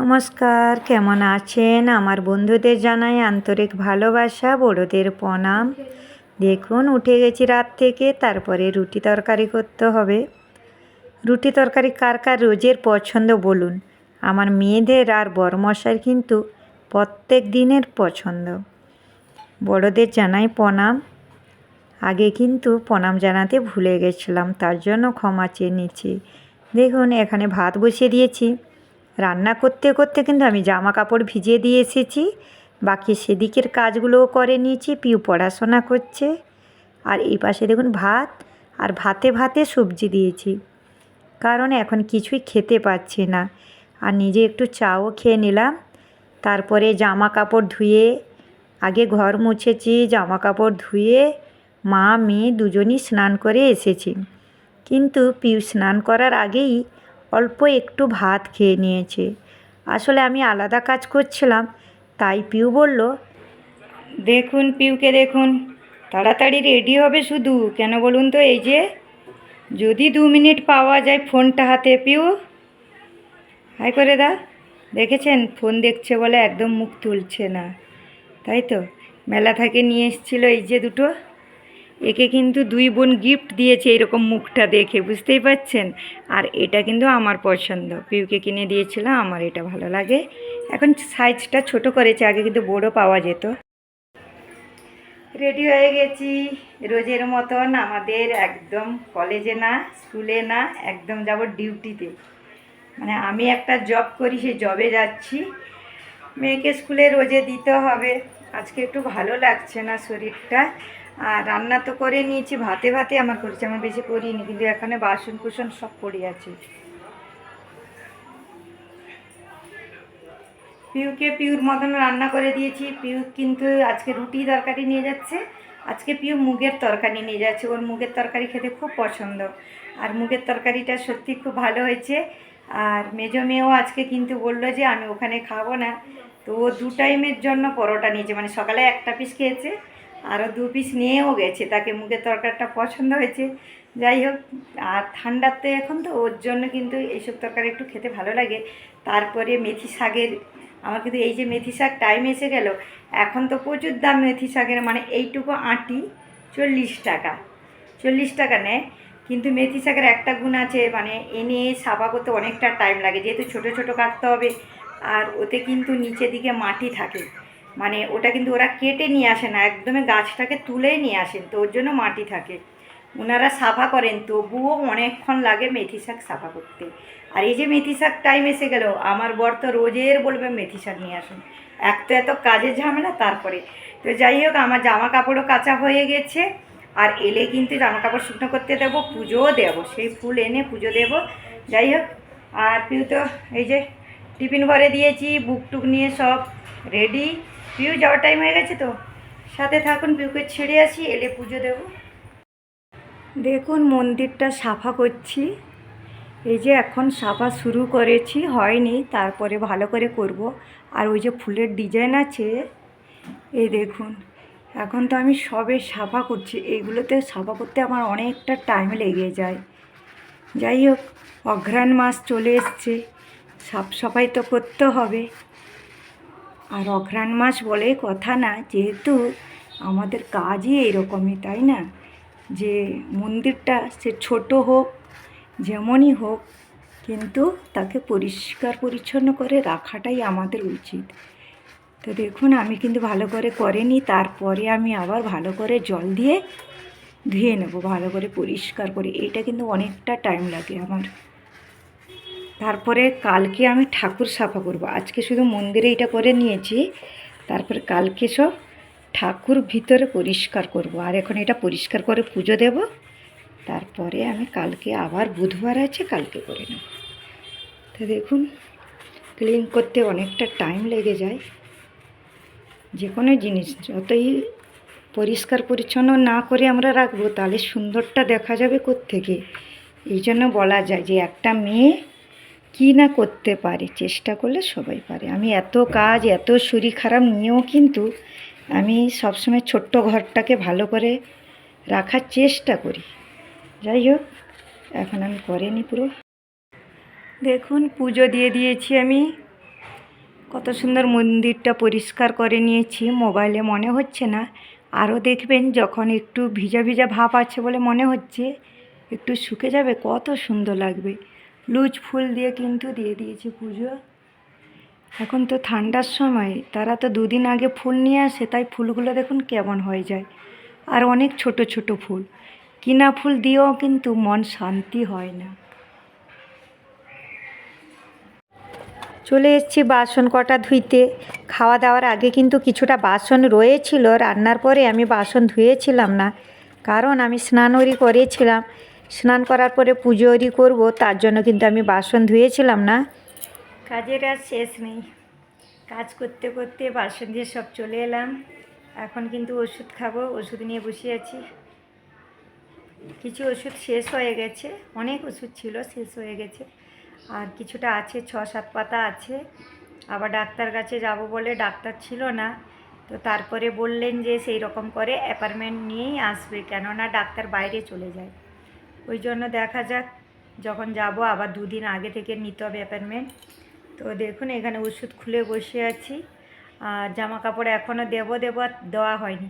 নমস্কার, কেমন আছেন? আমার বন্ধুদের জানাই আন্তরিক ভালোবাসা, বড়োদের প্রণাম। দেখুন, উঠে গেছি রাত থেকে, তারপরে রুটি তরকারি করতে হবে। রুটি তরকারি কার কার রোজের পছন্দ বলুন? আমার মেয়েদের আর বড়মশাইয়ের কিন্তু প্রত্যেক দিনের পছন্দ। বড়োদের জানাই প্রণাম। আগে কিন্তু প্রণাম জানাতে ভুলে গেছিলাম, তার জন্য ক্ষমা চেয়ে নিচ্ছি। দেখুন, এখানে ভাত বসিয়ে দিয়েছি। রান্না করতে করতে কিন্তু আমি জামা কাপড় ভিজিয়ে দিয়ে এসেছি। বাকি সেদিকের কাজগুলোও করে নিয়েছি, পিউ পড়াশোনা করছে। আর এই পাশে দেখুন ভাত, আর ভাতে ভাতে সবজি দিয়েছি। কারণ এখন কিছুই খেতে পাচ্ছি না। আর নিজে একটু চাও খেয়ে নিলাম। তারপরে জামা কাপড় ধুয়ে, আগে ঘর মুছেছি জামা কাপড় ধুয়ে মা, মেয়ে দুজনই স্নান করে এসেছি। কিন্তু পিউ স্নান করার আগেই অল্প একটু ভাত খেয়ে নিয়েছে। আসলে আমি আলাদা কাজ করছিলাম, তাই পিউ বলল, দেখুন পিউকে দেখুন, তাড়াতাড়ি রেডি হবে শুধু, কেন বলুন তো এই যে, যদি দু মিনিট পাওয়া যায় ফোনটা হাতে পিউ। হাই করে দা, দেখেছেন? ফোন দেখছে বলে একদম মুখ তুলছে না। তাই তো, মেলা থেকে নিয়ে এসেছিল এই যে দুটো। একে কিন্তু দুই বোন গিফট দিয়েছে এরকম মুখটা দেখে, বুঝতেই পাচ্ছেন আর এটা কিন্তু আমার পছন্দ। পিউকে কিনে দিয়েছিলাম আমার এটা ভালো লাগে। এখন সাইজটা ছোট করেছে, আগে কিন্তু বড় পাওয়া যেত। রেডি হয়ে গেছি, রোজের মতন আমাদের একদম কলেজে না স্কুলে না, একদম যাব ডিউটিতে মানে আমি একটা জব করি, সেই জবে যাচ্ছি। মেয়েকে স্কুলে রোজে দিতে হবে। আজকে একটু ভালো লাগছে না শরীরটা। আর রান্না তো করে নিয়েছি, ভাতে ভাতে আমার করেছি, আমার বেশি করিনি, কিন্তু এখানে বাসন কুসন সব পড়ে আছে। পিউকে পিউর মতন রান্না করে দিয়েছি। পিউ কিন্তু আজকে রুটি তরকারি নিয়ে যাচ্ছে। আজকে পিউ মুগের তরকারি নিয়ে যাচ্ছে, ওর মুগের তরকারি খেতে খুব পছন্দ। আর মুগের তরকারিটা সত্যি খুব ভালো হয়েছে। আর মেজো মেয়েও আজকে কিন্তু বলল যে, আমি ওখানে খাব না। তো ও দু টাইমের জন্য পরোটা নিয়েছে মানে সকালে একটা পিস খেয়েছে আরও দু পিস নিয়েও গেছে। তাকে মুগের তরকারিটা পছন্দ হয়েছে। যাই হোক, আর ঠান্ডাতে এখন তো ওর জন্য কিন্তু এইসব তরকারি একটু খেতে ভালো লাগে। তারপরে মেথি শাকের, আমার কিন্তু এই যে মেথি শাক টাইম এসে গেল, এখন তো প্রচুর দাম মেথি শাকের মানে এইটুকু আটি চল্লিশ টাকা। চল্লিশ টাকা নেয়। কিন্তু মেথি শাকের একটা গুণ আছে মানে এনে সাফা করতে অনেকটা টাইম লাগে। যেহেতু ছোট ছোট কাটতে হবে, আর ওতে কিন্তু নিচের দিকে মাটি থাকে। মানে ওটা কিন্তু ওরা কেটে নিয়ে আসে না একদমই গাছটাকে তুলেই নিয়ে আসেন তো ওর জন্য মাটি থাকে। ওনারা সাফা করেন, তবুও অনেকক্ষণ লাগে মেথি শাক সাফা করতে। আর এই যে মেথি শাক টাইম এসে গেল, আমার বর তো রোজের বলবে মেথি শাক নিয়ে আসুন। এক তো এত কাজের ঝামেলা তারপরে। তো যাই হোক, আমার জামা কাপড়ও কাঁচা হয়ে গেছে, আর এলে কিন্তু জামা কাপড় শুকনো করতে দেবো, পুজোও দেবো, সেই ফুল এনে পুজো দেবো। যাই হোক, আর পিউ তো এই যে টিফিন ভরে দিয়েছি, বুক টুক নিয়ে সব রেডি। পিউ যাওয়ার টাইম হয়ে গেছে তো। সাথে থাকুন পিউকে ছেড়ে আসি, এলে পুজো দেব। দেখুন, মন্দিরটা সাফা করছি। এই যে এখন সাফা শুরু করেছি, হয়নি, তারপরে ভালো করে করব। আর ওই যে ফুলের ডিজাইন আছে, এই দেখুন। এখন তো আমি সবে সাফা করছি, এইগুলোতে সাফা করতে আমার অনেকটা টাইম লেগে যায়। যাই হোক, অঘ্রাণ মাস চলে এসছে সাফ সাফাই তো করতে হবে। আর অঘ্রাণ মাস বলে কথা না, যেহেতু আমাদের কাজই এরকমই তাই না? যে মন্দিরটা সে ছোট হোক, যেমনই হোক, কিন্তু তাকে পরিষ্কার পরিচ্ছন্ন করে রাখাটাই আমাদের উচিত। তো দেখুন, আমি কিন্তু ভালো করে করেনি তারপরে আমি আবার ভালো করে জল দিয়ে ধুয়ে নেব, ভালো করে পরিষ্কার করে। এইটা কিন্তু অনেকটা টাইম লাগে আমার। তারপরে কালকে আমি ঠাকুর সাফা করব। আজকে শুধু মন্দিরে এটা করে নিয়েছি। তারপরে কালকে সব ঠাকুর ভিতরে পরিষ্কার করব। আর এখন এটা পরিষ্কার করে পুজো দেব। তারপরে আমি কালকে আবার বুধবার আছে, কালকে করে নেব। তো দেখুন ক্লিন করতে অনেকটা টাইম লেগে যায়। যে কোনো জিনিস যতই পরিষ্কার পরিচ্ছন্ন না করে আমরা রাখব, তাহলে সুন্দরটা দেখা যাবে থেকে এই জন্য বলা যায় যে একটা মেয়ে কী না করতে পারি? চেষ্টা করলে সবাই পারে। আমি এত কাজ, এত শরীর খারাপ নিয়েও কিন্তু আমি সবসময় ছোট্ট ঘরটাকে ভালো করে রাখার চেষ্টা করি। যাই হোক, এখন আমি করিনি পুরো। দেখুন, পুজো দিয়ে দিয়েছি আমি। কত সুন্দর মন্দিরটা পরিষ্কার করে নিয়েছি। মোবাইলে মনে হচ্ছে না। আরও দেখবেন, যখন একটু ভিজা ভিজা ভাব আছে বলে মনে হচ্ছে, একটু শুকে যাবে, কত সুন্দর লাগবে। লুজ ফুল দিয়ে কিন্তু দিয়ে দিয়েছি পুজো। এখন তো ঠান্ডার সময়, তারা তো দুদিন আগে ফুল নিয়ে আসে, তাই ফুলগুলো দেখুন কেমন হয়ে যায়। আর অনেক ছোট ছোট ফুল। কিনা ফুল দিয়েও কিন্তু মন শান্তি হয় না। চলে এসেছি বাসন কটা ধুইতে। খাওয়া দাওয়ার আগে কিন্তু কিছুটা বাসন রয়েছিল, রান্নার পরে আমি বাসন ধুয়েছিলাম না। কারণ আমি স্নানরি করেছিলাম। স্নান করার পরে পুজোরি করব, তার জন্য কিন্তু আমি বাসন ধুয়েছিলাম না। কাজের আর শেষ নেই। কাজ করতে করতে বাসন দিয়ে সব চলে এলাম। এখন কিন্তু ওষুধ খাব, ওষুধ নিয়ে বসে আছি। কিছু ওষুধ শেষ হয়ে গেছে, অনেক ওষুধ ছিল, শেষ হয়ে গেছে। আর কিছুটা আছে, ছ সাত পাতা আছে। আবার ডাক্তার কাছে যাব বলে ডাক্তার ছিল না। তো তারপরে বললেন যে সেই রকম করে অ্যাপার্টমেন্ট নিয়েই আসবে, কেননা ডাক্তার বাইরে চলে যায়। ওই জন্য দেখা যাক, যখন যাব আবার দুদিন আগে থেকে নিতে হবে অ্যাপার্টমেন্ট তো দেখুন, এখানে ওষুধ খুলে বসে আছি। আর জামা কাপড় এখনও দেবো দেবো দেওয়া হয়নি।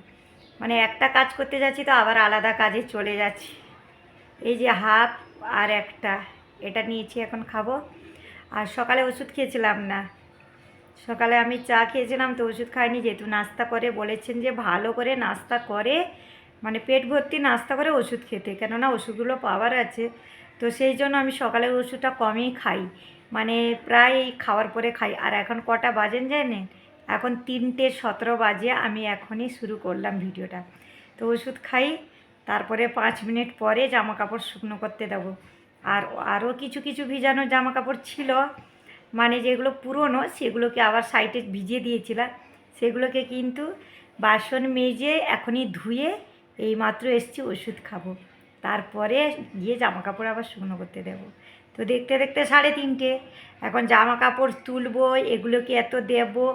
মানে একটা কাজ করতে যাচ্ছি তো, আবার আলাদা কাজে চলে যাচ্ছি। এই যে হাফ আর একটা, এটা নিয়েছি এখন খাব। আর সকালে ওষুধ খেয়েছিলাম না। সকালে আমি চা খেয়েছিলাম, তো ওষুধ খাইনি, যেহেতু নাস্তা করে বলেছেন যে ভালো করে নাস্তা করে মানে পেট ভর্তি নাস্তা করে ওষুধ খেতে, কেননা ওষুধগুলো পাওয়ার আছে। তো সেই জন্য আমি সকালে ওষুধটা কমই খাই। মানে প্রায় খাওয়ার পরে খাই। আর এখন কটা বাজেন জানেন? এখন তিনটে সতেরো বাজে, আমি এখনই শুরু করলাম ভিডিওটা। তো ওষুধ খাই, তারপরে পাঁচ মিনিট পরে জামা কাপড় শুকনো করতে দেবো। আর আরও কিছু কিছু ভিজানো জামা কাপড় ছিল মানে যেগুলো পুরনো, সেগুলোকে আবার সাইডে ভিজিয়ে দিয়েছিলাম। সেগুলোকে কিন্তু বাসন মেজে এখনই ধুয়ে এইমাত্র এসছি, ওষুধ খাব। তারপরে গিয়ে জামা কাপড় আবার শুকনো করতে দেবো। তো দেখতে দেখতে সাড়ে তিনটে। এখন জামা কাপড় তুলবো এগুলোকে এত দেবো?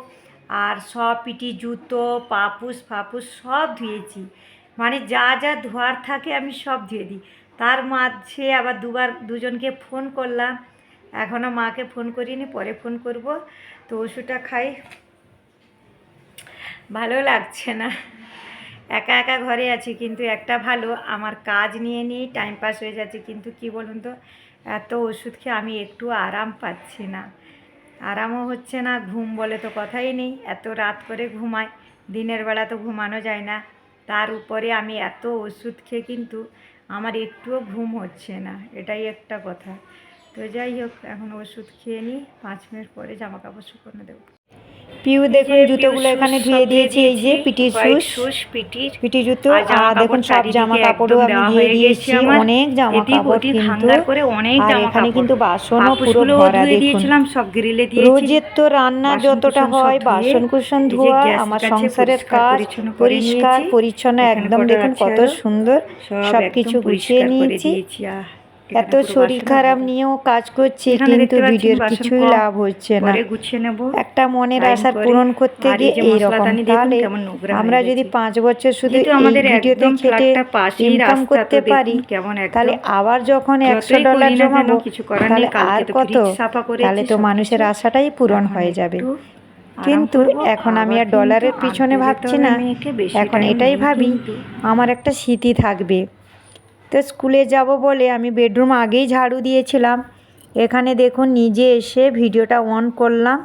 আর সব পিটি জুতো, পাপুস, ফাপুস সব ধুয়েছি। মানে যা যা ধোয়ার থাকে আমি সব ধুয়ে দিই। তার মাঝে আবার দুবার দুজনকে ফোন করলাম। এখনও মাকে ফোন করিনি, পরে ফোন করব। তো ওষুধটা খাই। ভালো লাগছে না। একা একা ঘরে আছি, কিন্তু একটা ভালো, আমার কাজ নিয়ে নিয়েই টাইম পাস হয়ে যাচ্ছে, কিন্তু কি বলুন তো, এত ওষুধ খেয়ে আমি একটু আরাম পাচ্ছি না। আরামও হচ্ছে না, ঘুম বলে তো কথাই নেই, এত রাত করে ঘুমায় দিনের বেলা তো ঘুমানো যায় না। তার উপরে আমি এত ওষুধ খেয়ে কিন্তু আমার একটুও ঘুম হচ্ছে না, এটাই একটা কথা। তো যাই হোক, এখন ওষুধ খেয়ে নিই, পাঁচ মিনিট পরে জামা কাপড় শুকনো দেবো। পিউ দেখুন জুতোগুলো এখানে ধুয়ে দিয়েছি এই যে পিটি শুস পিটি জুতো আর দেখুন সব জামা কাপড়ও আমি হয়ে দিয়েছি অনেক জামা কাপড় কিন্তু করে অনেক আর এখানে কিন্তু বাসনও পুরো ভরা দেখুন। রোজের তো রান্না যতটা হয় বাসন কুসন ধোয়া আমার সংসারের কাজ পরিষ্কার পরিচ্ছন্ন একদম দেখুন কত সুন্দর সব একদম কিছু গুছিয়ে নিয়েছি। এত শরীর খারাপ। নিয়েও কাজ করছি কিন্তু ভিডিওর কিছুই লাভ হচ্ছে না। গুছিয়ে নেব। একটা মনের আশা পূরণ করতে গিয়ে এইরকম তাহলে আমরা যদি পাঁচ বছর শুধু আমাদের ভিডিওতে খেটে ইনকাম করতে পারি কেমন তাহলে আবার যখন একশো ডলার জমাবো তাহলে আর কত? তাহলে তো মানুষের আশাটাই পূরণ হয়ে যাবে। কিন্তু এখন আমি আর ডলারের পিছনে ভাবছি না। এখন এটাই ভাবি আমার একটা স্মৃতি থাকবে। তো স্কুলে যাব বলে আমি বেডরুম আগেই ঝাড়ু দিয়েছিলাম। এখানে দেখুন নিজে এসে ভিডিওটা অন করলাম।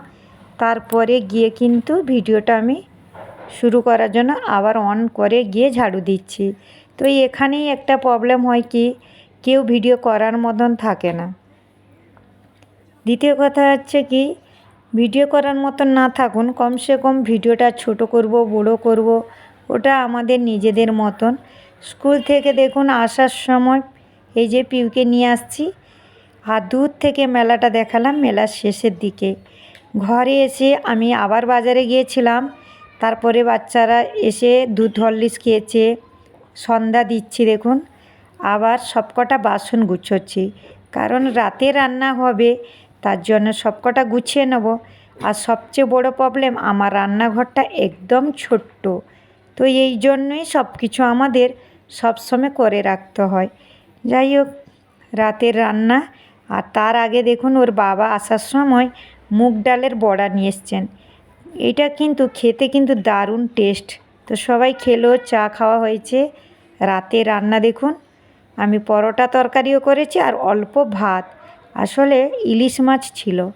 তারপরে গিয়ে কিন্তু ভিডিওটা আমি শুরু করার জন্য আবার অন করে গিয়ে ঝাড়ু দিচ্ছি। তো এখানেই একটা প্রবলেম হয় কি, কেউ ভিডিও করার মতন থাকে না। দ্বিতীয় কথা হচ্ছে কি, ভিডিও করার মতন না থাকুন, কমসে কম ভিডিওটা ছোট করব, বড় করব, ওটা আমাদের নিজেদের মতন। স্কুল থেকে দেখুন আসার সময় এই যে পিউকে নিয়ে আসছি আর দূর থেকে মেলাটা দেখালাম মেলার শেষের দিকে। ঘরে এসে আমি আবার বাজারে গিয়েছিলাম, তারপরে বাচ্চারা এসে দুধ হরলিক্স খেয়েছে, সন্ধ্যা দিচ্ছি দেখুন, আবার সবকটা বাসন গুছোচ্ছি। কারণ রাতে রান্না হবে, তার জন্য সবকটা গুছিয়ে নেব। আর সবচেয়ে বড় প্রবলেম আমার রান্নাঘরটা একদম ছোট্ট। তো এই জন্যই সব কিছু আমাদের সবসময় করে রাখতে হয়। যাই হোক রাতের রান্না আর তার আগে দেখুন ওর বাবা আসার সময় মুগ ডালের বড়া নিয়ে এসছেন। এটা কিন্তু খেতে কিন্তু দারুণ টেস্ট তো সবাই খেলো, চা খাওয়া হয়েছে। রাতে রান্না দেখুন, আমি পরোটা তরকারিও করেছি আর অল্প ভাত। আসলে ইলিশ মাছ ছিল।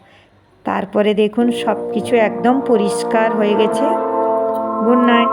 তারপরে দেখুন সব কিছু একদম পরিষ্কার হয়ে গেছে। Good night.